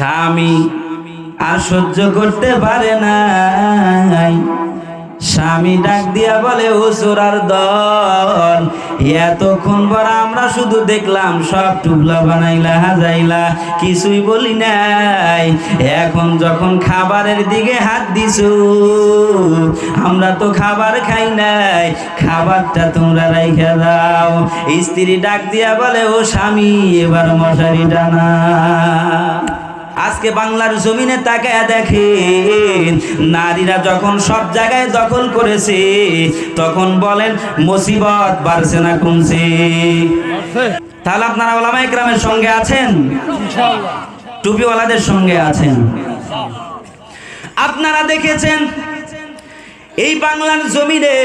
স্বামী আর সহ্য করতে পারে না স্বামী ডাক দিয়া বলে হুসুরার দল, এতক্ষণ পর আমরা শুধু দেখলাম, সব টুবলা বানাইলা, হাজাইলা, কিছুই বলি নাই। এখন যখন খাবারের দিকে হাত দিছু, আমরা তো খাবার খাই নাই। খাবারটা তোমরা রাইখা দাও। স্ত্রী ডাক দিয়া বলে, ও স্বামী, এবার মশারি টানা আজকে বাংলার জমিনে তাকায় দেখেন, নারীরা যখন সব জায়গায় দখল করেছে, তখন বলেন, মুসিবত বাড়ছে না কমছে। তাহলে আপনারা ওলামা একরামের সঙ্গে আছেন? টুপিওয়ালাদের সঙ্গে আছেন? আপনারা দেখেছেন, এই বাংলার জমিনে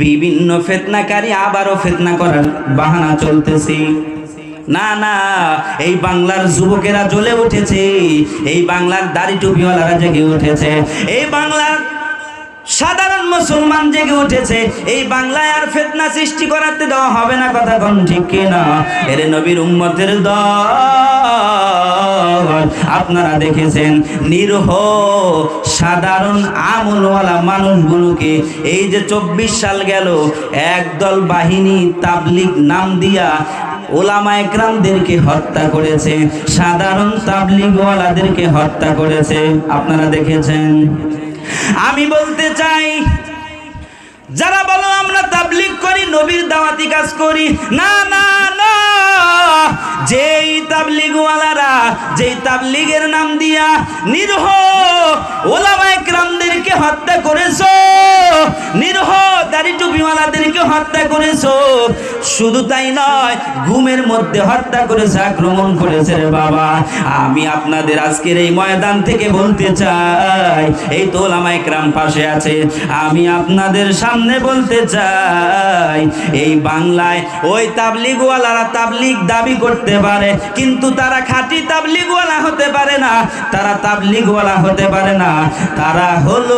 বিভিন্ন ফেতনাকারী আবারও ফেতনা করার বাহানা চলতেছে। না না, এই বাংলার যুবকেরা জ্বলে উঠেছে, এই বাংলার দাড়ি টুপিওয়ালারা জেগে উঠেছে, এই বাংলার সাধারণ মুসলমান জেগে উঠেছে, এই বাংলায় আর ফেতনা সৃষ্টি করাতে দেওয়া হবে না কথা কোন ঠিক কিনা এর নবীর উম্মতের দল, আপনারা দেখেছেন নিরহ সাধারণ আমলওয়ালা মানুষগুলোকে এই যে চব্বিশ সাল গেল, একদল বাহিনী তাবলিগ নাম দিয়া ওলামা একরামদেরকে হত্যা করেছে, সাধারণ তাবলিগওয়ালাদেরকে হত্যা করেছে। আপনারা দেখেছেন? আমি বলতে চাই, যারা বলো আমরা তাবলিগ করি, নবীর দাওয়াতি কাজ করি, না না যেই তাবলিগওয়ালারা, যেই তাবলিগের নাম দিয়া নিরহ ওলামা একরামদেরকে হত্যা করেছ? নিরহ দাড়ি টুপিওয়ালাদেরকে হত্যা করেছ? শুধু তাই নয়, ঘুমের মধ্যে হত্যা করেছে, আক্রমণ করেছে রে বাবা। আমি আপনাদের আজকের এই ময়দান থেকে বলতে চাই, এই তো ওলামা একরাম পাশে আছে। আমি আপনাদের সামনে বলতে চাই, এই বাংলায় ওই তাবলিগওয়ালারা তাবলিগ দাবি করতে পারে, কিন্তু তারা খাঁটি তাবলিগওয়ালা হতে পারে না। তারা তাবলিগওয়ালা হতে পারে না। তারা হলো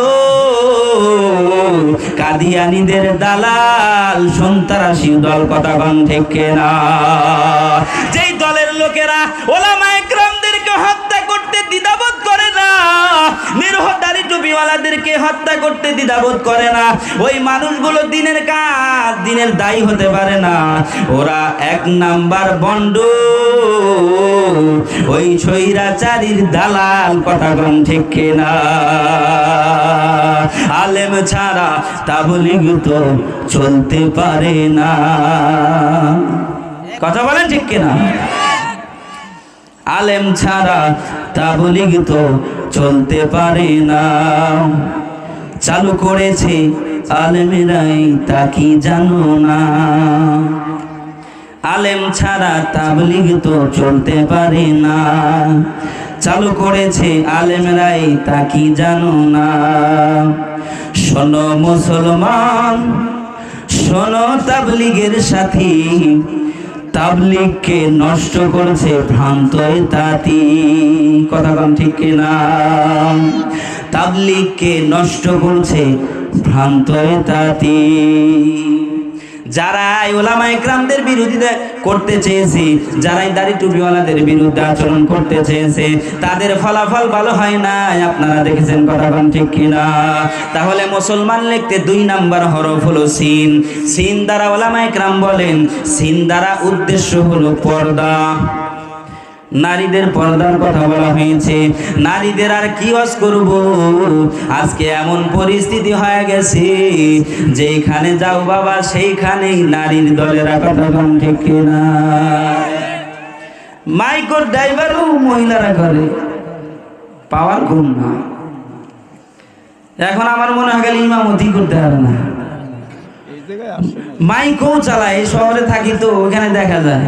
কাদিয়ানিদের দালাল, সন্ত্রাসী দল কথা কন ঠিক না? যেই দলের লোকেরা ওলা একরামদেরকে হত্যা করতে দ্বিধাবোধ করে না নিরহদারি টুপিওয়ালাদেরকে হত্যা করতে দ্বিধাবোধ করে না। ওই মানুষগুলো দিনের কাজ, দিনের দায়ী হতে পারে না। ওরা এক নাম্বার বন্ড ওই ছৈরাচারীর দালাল কথা কন ঠিক না আলেম ছাড়া তাবলিগ তো চলতে পারে না। কথা বলেন ঠিক কিনা? আলেম ছাড়া তাবলিগ তো চলতে পারে না। চালু করেছে আলেমেরাই, তা কি জানো না? আলেম ছাড়া তাবলিগ তো চলতে পারে না। চালু করেছে আলেমরাই, তা কি জানো না? শোনো মুসলমান, শোনো তাবলিগের সাথী তাবলিগকে নষ্ট করছে ভ্রান্ত তাতি। কথা কম ঠিক না তাবলিগকে নষ্ট করছে ভ্রান্ত তাতি। যারা এই ওলামা ইকরামদের বিরোধিতা করতে চেয়েছে, যারাই দাড়ি টুপিওয়ালাদের বিরুদ্ধে আচরণ করতে চেয়েছে, তাদের ফলাফল ভালো হয় নাই। আপনারা দেখেছেন কথা কোন ঠিক কিনা? তাহলে মুসলমান লিখতে দুই নাম্বার হরফ হলো সিন। সিন দ্বারা ওলামা ইকরাম বলেন, সিন দ্বারা উদ্দেশ্য হলো পর্দা। নারীদের পর্দার কথা বলা হয়েছে। নারীদের আর কি অস করব? আজকে এমন পরিস্থিতি হয়ে গেছে যেখানে যাও বাবা, সেইখানেই নারীর দলেরা কথা কম ঠিক না মাইকোর ড্রাইভারও মহিলারা করে পাওয়ার কম না। এখন আমার মনে হয় গেলে ইমামতি করতে হবে না। মাইকও চালায়, শহরে থাকি তো, ওখানে দেখা যায়।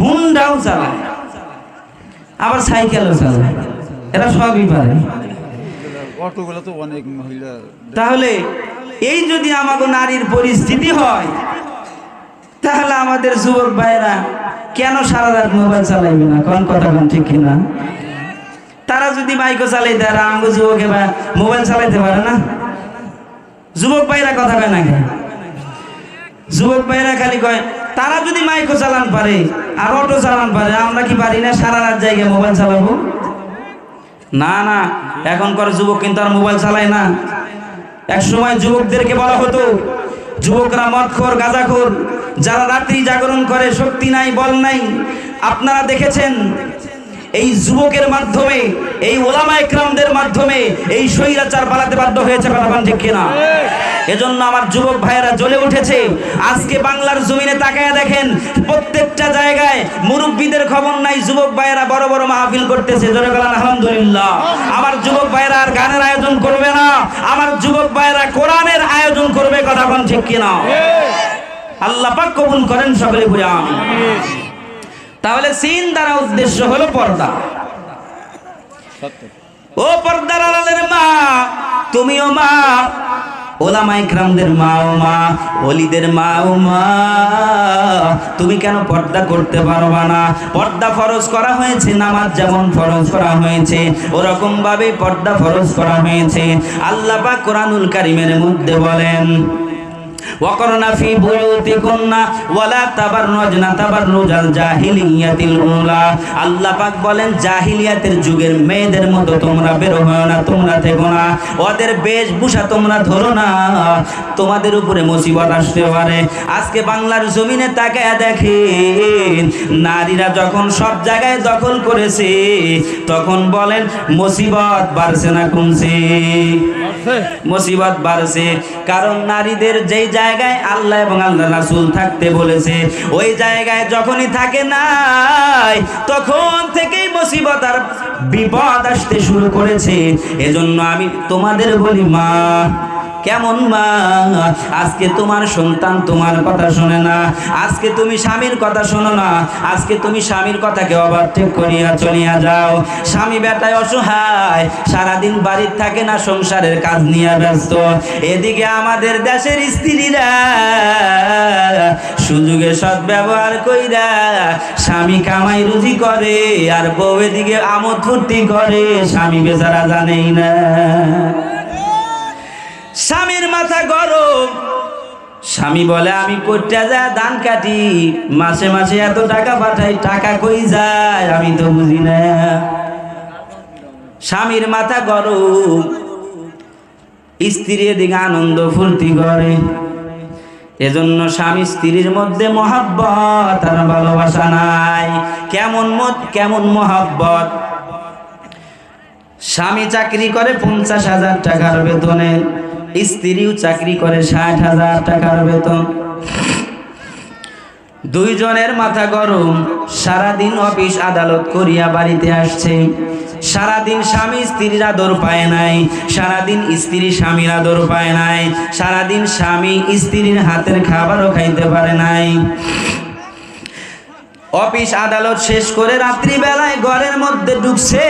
হুন্ডাও চালায়। আবার সাইকেলও চালায় এরা সবই পারে। তাহলে এই যদি আমাকে নারীর পরিস্থিতি হয়, তাহলে আমাদের যুবক ভাইরা কেন সারা রাত মোবাইল চালাইবে না? কোন কথা কোন ঠিক কিনা? তারা যদি বাইকও চালাইতে আর আমাকে যুবকে বা মোবাইল চালাইতে পারে না? যুবক ভাইরা কথা কয় না? যুবক ভাইরা খালি কয় তারা যদি মাইকো চালান পারে আর অটো চালান পারে, আমরা কি পারি না? সারা রাত জায়গায় মোবাইল চালাবো? না না। এখনকার যুবক কিন্তু আর মোবাইল চালায় না। এক সময় যুবকদেরকে বলা হতো, যুবকরা মদখোর, গাঁজাখোর, যারা রাত্রি জাগরণ করে, শক্তি নাই, বল নাই। আপনারা দেখেছেন এই যুবকের মাধ্যমে, এই ওলামা একরামদের মাধ্যমে এই স্বৈরাচার পালাতে বাধ্য হয়েছে বলেন ঠিক কিনা? এজন্য আমার যুবক ভাইয়েরা জ্বলে উঠেছে। আজকে বাংলার জমিনে তাকায় দেখেন, প্রত্যেকটা জায়গায় মুরব্বীদের খবর নাই, যুবক ভাইয়েরা বড় বড় মাহফিল করতেছে। জোরে বলেন, আলহামদুলিল্লাহ। আমার যুবক ভাইয়েরা আর গানের আয়োজন করবে না। আমার যুবক ভাইয়েরা কোরআনের আয়োজন করবে, কথা ঠিক কিনা? আল্লাহ পাক কবুল করেন সকলে আমি তাহলে সিন দ্বারা উদ্দেশ্য হলো পর্দা। ও পর্দার আড়ালের মা, তুমিও মা, ওলামা ইকরামদের মা ও মা অলিদের মা ও মা। তুমি কেন পর্দা করতে পারবা না? পর্দা ফরজ করা হয়েছে, নামাজ যেমন ফরজ করা হয়েছে ওরকম ভাবে পর্দা ফরজ করা হয়েছে। আল্লাহ পাক কোরআনুল কারিমের মধ্যে বলেন ওয়াকরনা ফি বুয়ুতিকুন্না ওয়ালা তাবাররুজনা তাবাররুজাল জাহিলিয়াতিল উলা আল্লাহ পাক বলেন জাহিলিয়াতের যুগের মেয়েদের মতো তোমরা বের না তোমরা থেকো না। ওদের বেশভূষা তোমরা ধরো না। তোমাদের উপরে মুসিবত আসতে পারে। আজকে বাংলার জমিনে তাকায় দেখেন নারীরা যখন সব জায়গায় দখল করেছে তখন বলেন মুসিবত বাড়ছে না কমছে। মুসিবত বাড়ছে। কারণ নারীদের যেই জায়গায় আল্লাহ এবং আল্লাহ রাসুল থাকতে বলেছে। ওই জায়গায় যখনই থাকে নাই, তখন থেকেই মুসিবত আর বিপদ আসতে শুরু করেছে। এজন্য আমি তোমাদের বলি, মা কেমন মা? আজকে তোমার সন্তান তোমার কথা শোনে না। আজকে তুমি স্বামীর কথা শোনো না। আজকে তুমি স্বামীর কথাকে ওভারটেক করিয়া চলিয়া যাও। স্বামী বেটায় অসহায়, সারাদিন বাড়ির থাকে না, সংসারের কাজ নিয়ে ব্যস্ত। এদিকে আমাদের দেশের স্ত্রীরা সুযোগে সৎ ব্যবহার কইরা স্বামী কামাই রুজি করে আর বউ এদিকে আমোদ ফুর্তি করে, স্বামী বেচারা জানেই না। স্বামীর মাথা গরম। স্বামী বলে, আমি কোটটা যা দান কাটি, মাসে মাসে এত টাকা পাঠাই, টাকা কই যায় আমি তো বুঝি না। স্বামীর মাথা গরম। স্ত্রী এদিকে আনন্দ ফুর্তি করে। এজন্য স্বামী স্ত্রীর মধ্যে মহাব্বত আর ভালোবাসা নাই। কেমন মত, কেমন মহাব্বত? স্বামী চাকরি করে পঞ্চাশ হাজার টাকার বেতনে। স্ত্রীও চাকরি করে ষাট হাজার টাকার বেতন। দুইজনের মাথা গরম, সারাদিন অফিস আদালত করিয়া বাড়িতে আসছে। সারাদিন স্বামী স্ত্রীর আদর পায় নাই, সারাদিন স্ত্রী স্বামীর আদর পায় নাই, সারাদিন স্বামী স্ত্রীর হাতের খাবারও খাইতে পারে নাই। অফিস আদালত শেষ করে রাত্রিবেলায় ঘরের মধ্যে ঢুকছে।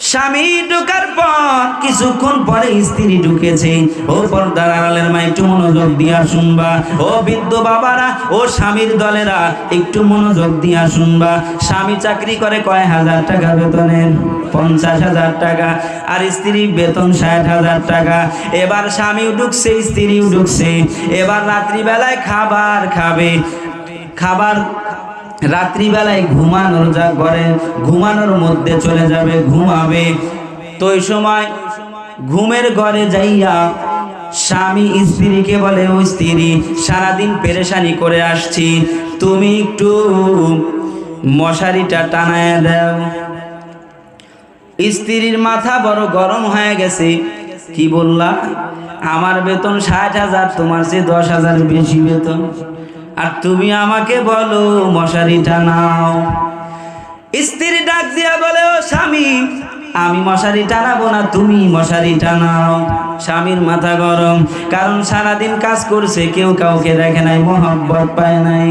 স্বামী ঢুকার পর কিছুক্ষণ পরে স্ত্রী ঢুকেছে। ও পর্দার আড়ালের মা একটু মনোযোগ দিয়া শুনবা। ও বৃদ্ধ বাবারা, ও স্বামীর দলেরা একটু মনোযোগ দিয়া শুনবা। স্বামী চাকরি করে কয় হাজার টাকা বেতনের? পঞ্চাশ হাজার টাকা। আর স্ত্রী বেতন ষাট হাজার টাকা। এবার স্বামীও ঢুকছে, স্ত্রীও ঢুকছে। এবার রাত্রিবেলায় খাবার খাবে। খাবার রাত্রিবেলায় ঘুমানোর যা করে, ঘুমানোর মধ্যে চলে যাবে, ঘুমাবে। তো ওই সময় ঘুমের ঘরে যাইয়া স্বামী স্ত্রীকে বলে, ও স্ত্রী, সারাদিন পেরেশানি করে আসছি। তুমি একটু মশারিটা টানায় দাও। স্ত্রীর মাথা বড় গরম হয়ে গেছে। কি বললা? আমার বেতন ষাট হাজার, তোমার চেয়ে দশ হাজার বেশি বেতন। আর তুমি আমাকে বলো মশারিটা নাও। স্ত্রী ডাক দিয়া বলে ও স্বামী আমি মশারি টানাবো না, তুমি মশারি টানাও। স্বামীর মাথা গরম, কারণ সারাদিন কাজ করছে, কেউ কাউকে দেখে নাই, মোহব্বত পায় নাই।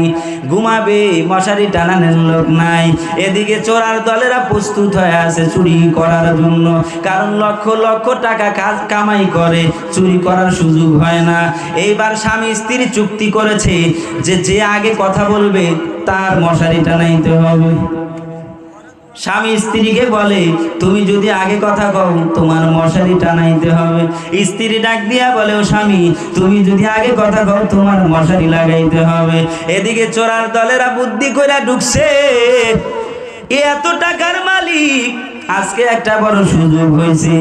ঘুমাবে, মশারি টানানোর লোক নাই। এদিকে চোরার দলেরা প্রস্তুত হয়ে আছে চুরি করার জন্য, কারণ লক্ষ লক্ষ টাকা কাজ কামাই করে, চুরি করার সুযোগ হয় না। এইবার স্বামী স্ত্রী চুক্তি করেছে যে যে আগে কথা বলবে, তার মশারি টানাইতে হবে। স্বামী স্ত্রীকে বলে, তুমি যদি আগে কথা কও, তোমার মশারি টানাইতে হবে। স্ত্রী ডাক দিয়া বলে, ও স্বামী, তুমি যদি আগে কথা কও, তোমার মশারি লাগাইতে হবে। এদিকে চোরার দলেরা বুদ্ধি করে ঢুকছে এত টাকার মালিক, আজকে একটা বড় সুযোগ হয়েছে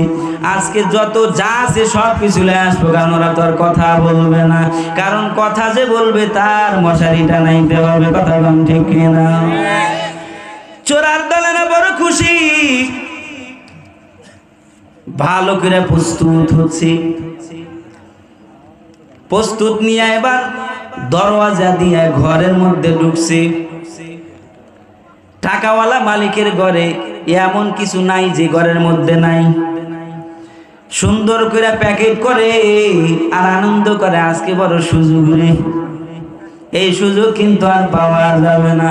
আজকে যত যা আছে সব কিছু আসব কারণ ওরা তো আর কথা বলবে না। কারণ কথা যে বলবে, তার মশারি টানাইতে হবে। কথা কম ঠিক কিনা? চোরার দলেরা বড় খুশি? ভালো করে প্রস্তুত হচ্ছে। প্রস্তুত নিয়ে এবার দরওয়াজা দিয়ে ঘরের মধ্যে ঢুকছে। টাকাওয়ালা মালিকের ঘরে এমন কিছু নাই যে ঘরের মধ্যে নাই। সুন্দর করে প্যাকেট করে আর আনন্দ করে, আজকে বড় সুযোগ এই সুযোগ কিন্তু আর পাওয়া যাবে না।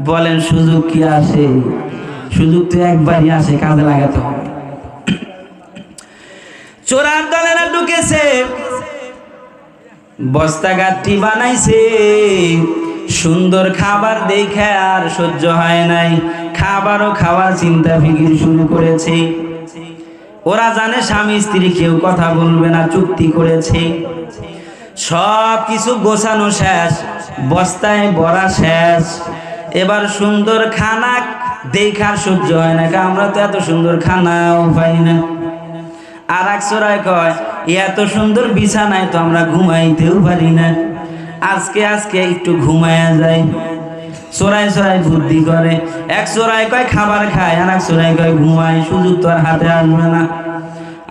বলেন, সুযোগ কি আসে সুযোগ তো একবারই আসে কাজে লাগাতে হবে। চোরার দলেরা ঢুকেছে? বস্তা গাঠি বানাইছে। সুন্দর খাবার দেখে আর সহ্য হয় নাই। খাবারও খাওয়ার চিন্তা ফিকির শুরু করেছে। ওরা জানে স্বামী, স্ত্রী কেউ কথা বলবে না, চুক্তি করেছে। সব কিছু গোছানো শেষ, বস্তায় ভরা শেষ। এবার সুন্দর খানা দেখার সহ্য হয় না আমরা তো এত সুন্দর খানাও পাই না। আর এক চোরাই কয়, এত সুন্দর বিছানায় তো আমরা ঘুমাইতেও পারি না। আজকে আজকে একটু ঘুমায়া যায় চোরাই চোরাই বুদ্ধি করে। এক চোরাই কয়, খাবার খায়। আর এক চোরাই কয়, ঘুমায়, সুযোগ তো আর হাতে আসবে না।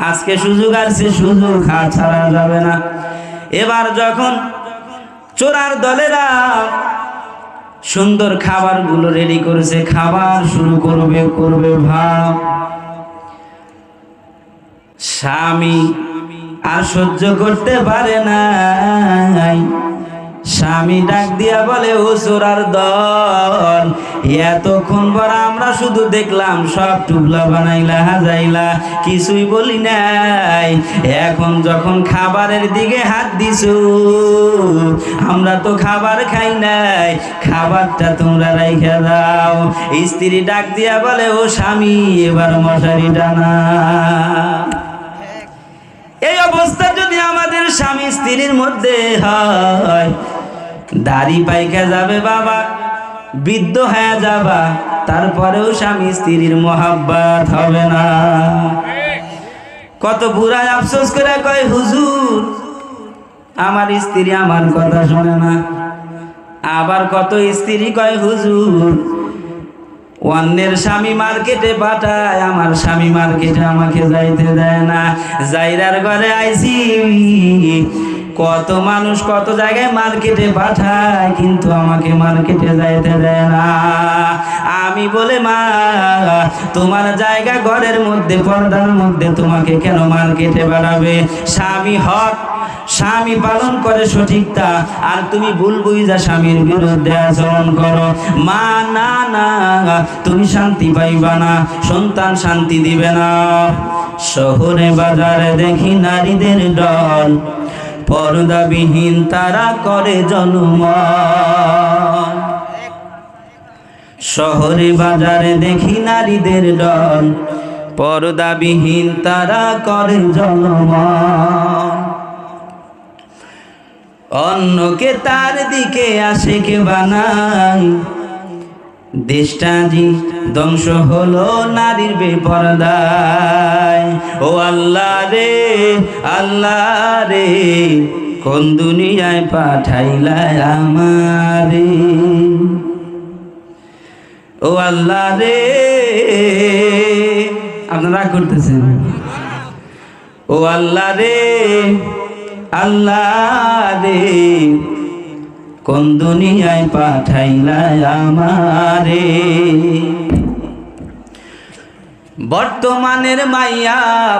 আজকে সুযোগ আসছে, সুযোগ হাত ছাড়া যাবে না। এবার যখন চোরার দলেরা সুন্দর খাবারগুলো রেডি করেছে। খাবার শুরু করবে করবে ভাব। স্বামী আর সহ্য করতে পারে নাই। স্বামী ডাক দিয়া বলে ও চোরার দল? এতক্ষণ পর আমরা শুধু দেখলাম, সব টুবলা বানাইলা, হাজাইলা, কিছুই বলি নাই। এখন যখন খাবারের দিকে হাত দিছো, আমরা তো খাবার খাই নাই। খাবারটা তোমরা রাইখা দাও। স্ত্রী ডাক দিয়া বলে, ও স্বামী, এবার মশারি টানা। এই অবস্থা যদি আমাদের স্বামী স্ত্রীর মধ্যে হয় দাড়ি পাইকা যাবে বাবা, বৃদ্ধ হয়ে যাবা, তারপরেও স্বামী স্ত্রীর মোহাব্বত হবে না। কত বুড়ায় আফসোস করে কয়, হুজুর, আমার স্ত্রী আমার কথা শোনে না। আবার কত স্ত্রী কয়, হুজুর, অন্যের স্বামী মার্কেটে পাঠায়, আমার স্বামী মার্কেটে আমাকে যাইতে দেয় না। যাইরার ঘরে আইসি কত মানুষ কত জায়গায় মার্কেটে পাঠায়, কিন্তু আমাকে মার্কেটে যাইতে দেয় না। আমি বলে, মা, তোমার জায়গা ঘরের মধ্যে, পর্দার মধ্যে তোমাকে কেন মার্কেটে বাড়াবে স্বামী হক, স্বামী পালন করে সঠিকটা আর তুমি ভুল বুঝা স্বামীর বিরুদ্ধে আচরণ করো। মা, না না, তুমি শান্তি পাইবা না, সন্তান শান্তি দিবে না। শহরে বাজারে দেখি নারীদের দল পর্দাবিহীন তারা করে জন্ম। শহরে বাজারে দেখি নারীদের দল পর্দাবিহীন তারা করে জন্ম। অন্যকে তার দিকে আসে কে বানাই দেশটা জি ধ্বংস হলো নারীর বেপরদায়। ও আল্লাহ রে আল্লাহ রে, কোন দুনিয়ায় পাঠাইলা আমারে? ও আল্লাহ রে, আপনারা করতেছেন? ও আল্লাহ রে আল্লাহ রে কোন দুনিয়ায় পাঠাইলা আমারে? বর্তমানের মাইয়া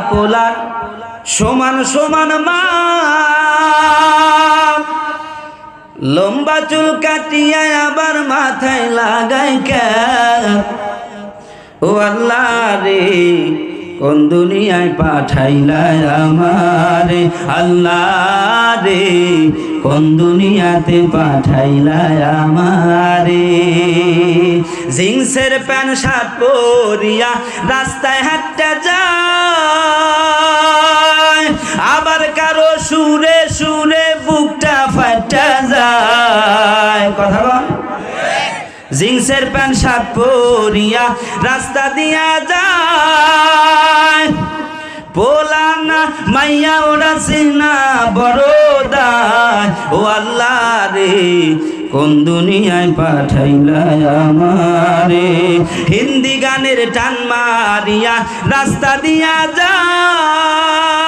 পোলার সমান সমান মা। লম্বা চুল কাটিয়া আবার মাথায় লাগাই ও আল্লাহ রে, কোন দুনিয়ায় পাঠাইলাই আমারে? আল্লাহ রে কোন দুনিয়াতে পাঠাইলাই আমারে? জিন্সের প্যান্ট, শার্ট পরিয়া রাস্তায় হাঁটতে যায়। আবার কারও সুরে সুরে বুকটা ফাটা যায়। কথা বল। জিন্সের প্যান্ট, শার্ট পরিয়া রাস্তা দিয়া যায়। পোলানা মাইয়া ওরা সিনা বড় রে, কোন দুনিয়ায় পাঠাইলাই আমারে? হিন্দি গানের টান মারিয়া রাস্তা দিয়া যায়।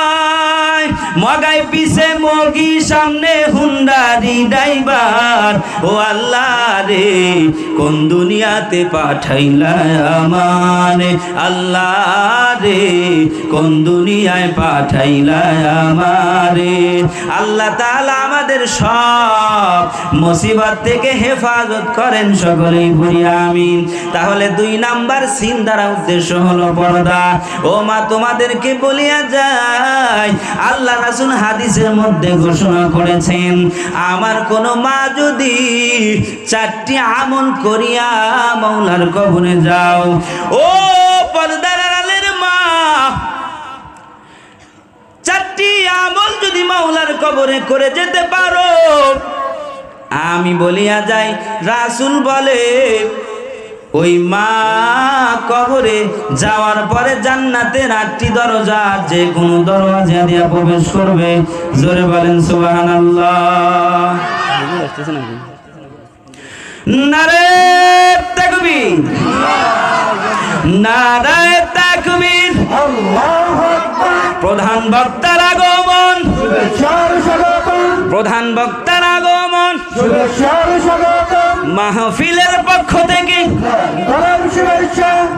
মগাই পিছে মগি সামনে হুন্ডারি ড্রাইভার। ও আল্লাহ রে, কোন দুনিয়াতে পাঠাইলা আল্লাহ রে, কোন দুনিয়ায় পাঠাইলা আমারে আল্লাহ তাআলা আমাদের সব মুসিবত থেকে হেফাজত করেন সকলেই, বলি আমিন। তাহলে দুই নাম্বার সিন দ্বারা উদ্দেশ্য হলো পর্দা। ও মা, তোমাদেরকে বলিয়া যায়, আল্লাহ রাসূল হাদিসের মধ্যে ঘোষণা করেছেন, আমার কোন মা যদি চারটি আমল করিয়া মৌলার কবরে যাও, ও পর্দার মা, চারটি আমল যদি মাওলার কবরে করে যেতে পারো। আমি বলিয়া যাই, রাসুল বলে ওই মা কবরে যাওয়ার পরে জান্নাতের আটটি দরজা যে কোনো দরজা দিয়া প্রবেশ করবে। জোরে বলেন সুবাহান প্রধান বক্তার আগমন। প্রধান বক্তার আগমন। মাহফিলের পক্ষ থেকে।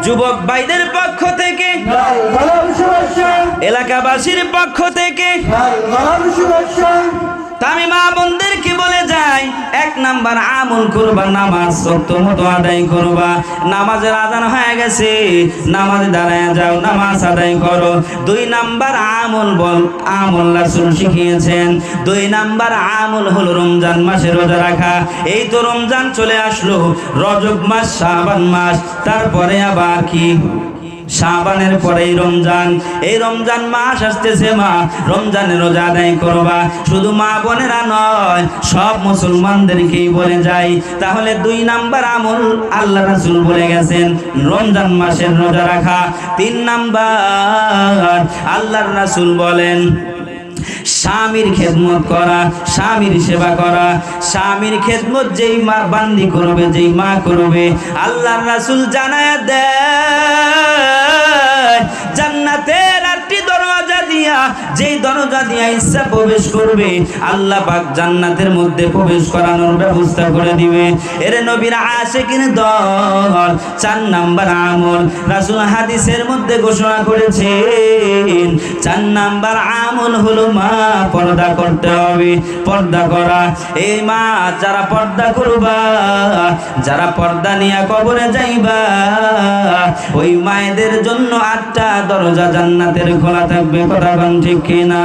যুবক ভাইদের পক্ষ থেকে। এলাকাবাসীর পক্ষ থেকে। তামিমা মা যাই এক নাম্বার আমল করবা, নামাজ সত্য মতো আদায় করবা। নামাজের আদান হয়ে গেছে, নামাজে দাঁড়ায় যাও, নামাজ আদায় করো। দুই নাম্বার আমল বল, আমল রাসূল শিখিয়েছেন। দুই নাম্বার আমল হলো রমজান মাসে রোজা রাখা। এই তো রমজান চলে আসলো, রজব মাস, শাবান মাস, তারপরে আবার কি? শাবানের পরেই রমজান। এই রমজান মাস আসতেছে মা, রমজানে রোজা আদায় করবা। শুধু মা বোনেরা নয়, সব মুসলমানদেরকেই বলে যাই। তাহলে দুই নাম্বার আমল আল্লাহ রাসূল বলে গেছেন, রমজান মাসের রোজা রাখা। তিন নাম্বার, আল্লাহর রাসূল বলেন, স্বামীর খেদমত করা, স্বামীর সেবা করা। স্বামীর খেদমত যেই মা বান্দি করবে, যেই মা করবে, আল্লাহর রাসূল জানায় দেয়। যেই দরজা দিয়া ইচ্ছা প্রবেশ করবে, আল্লাহ পাক জান্নাতের মধ্যে প্রবেশ করানোর ব্যবস্থা করে দিবে। এর নবীর আশেকিন দল, চার নাম্বার আমল। রাসূল হাদিসের মধ্যে ঘোষণা করেছেন, চার নাম্বার আমল হলো মা পর্দা করতে হবে, পর্দা করা। এই মা যারা পর্দা করবা, যারা পর্দা নিয়ে কবরে যাইবা, ওই মায়েদের জন্য আটটা দরজা জান্নাতের খোলা থাকবে, কথা ঠিক কিনা।